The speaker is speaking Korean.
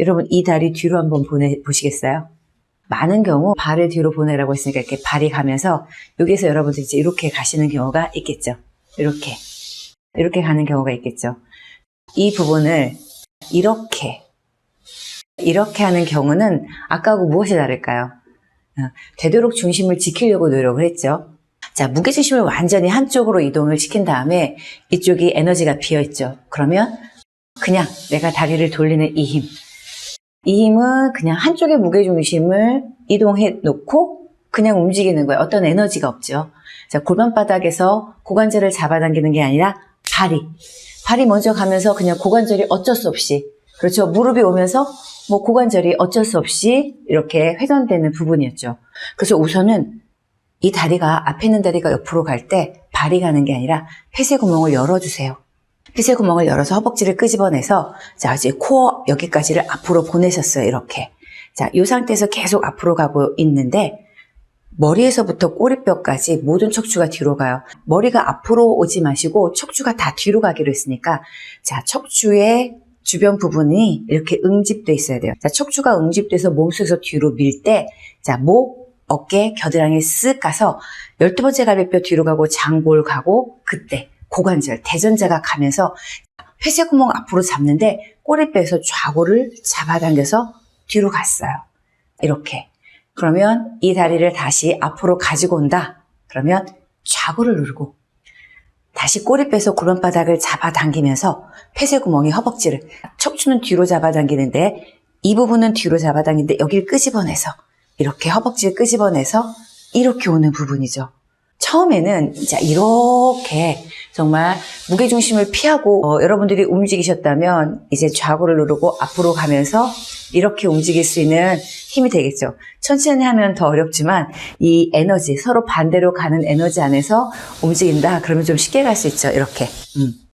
여러분 이 다리 뒤로 한번 보내 보시겠어요? 많은 경우 발을 뒤로 보내라고 했으니까 이렇게 발이 가면서 여기서 여러분들 이제 이렇게 가시는 경우가 있겠죠. 이렇게 이렇게 가는 경우가 있겠죠. 이 부분을 이렇게 이렇게 하는 경우는 아까하고 무엇이 다를까요? 어, 되도록 중심을 지키려고 노력을 했죠. 자, 무게중심을 완전히 한쪽으로 이동을 시킨 다음에 이쪽이 에너지가 비어 있죠. 그러면 그냥 내가 다리를 돌리는 이 힘. 이 힘은 그냥 한쪽의 무게중심을 이동해 놓고 그냥 움직이는 거예요. 어떤 에너지가 없죠. 자, 골반바닥에서 고관절을 잡아당기는 게 아니라 발이. 발이 먼저 가면서 그냥 고관절이 어쩔 수 없이. 그렇죠. 무릎이 오면서 뭐 고관절이 어쩔 수 없이 이렇게 회전되는 부분이었죠. 그래서 우선은 이 다리가 앞에 있는 다리가 옆으로 갈 때 발이 가는 게 아니라 폐쇄 구멍을 열어주세요. 폐쇄 구멍을 열어서 허벅지를 끄집어내서 자 이제 코어 여기까지를 앞으로 보내셨어요. 이렇게. 자, 이 상태에서 계속 앞으로 가고 있는데 머리에서부터 꼬리뼈까지 모든 척추가 뒤로 가요. 머리가 앞으로 오지 마시고 척추가 다 뒤로 가기로 했으니까 자, 척추의 주변 부분이 이렇게 응집돼 있어야 돼요. 자, 척추가 응집돼서 몸 속에서 뒤로 밀 때, 자, 목, 어깨, 겨드랑이 쓱 가서 12번째 갈비뼈 뒤로 가고 장골 가고 그때 고관절, 대전자가 가면서 회색구멍 앞으로 잡는데 꼬리뼈에서 좌골을 잡아당겨서 뒤로 갔어요. 이렇게. 그러면 이 다리를 다시 앞으로 가지고 온다. 그러면 좌골을 누르고 다시 꼬리뼈에서 골반바닥을 잡아당기면서 폐쇄구멍이 허벅지를 척추는 뒤로 잡아당기는데 이 부분은 뒤로 잡아당기는데 여기를 끄집어내서 이렇게 허벅지를 끄집어내서 이렇게 오는 부분이죠. 처음에는 자 이렇게 정말 무게중심을 피하고 어, 여러분들이 움직이셨다면 이제 좌골을 누르고 앞으로 가면서 이렇게 움직일 수 있는 힘이 되겠죠. 천천히 하면 더 어렵지만 이 에너지 서로 반대로 가는 에너지 안에서 움직인다. 그러면 좀 쉽게 갈 수 있죠. 이렇게. 음.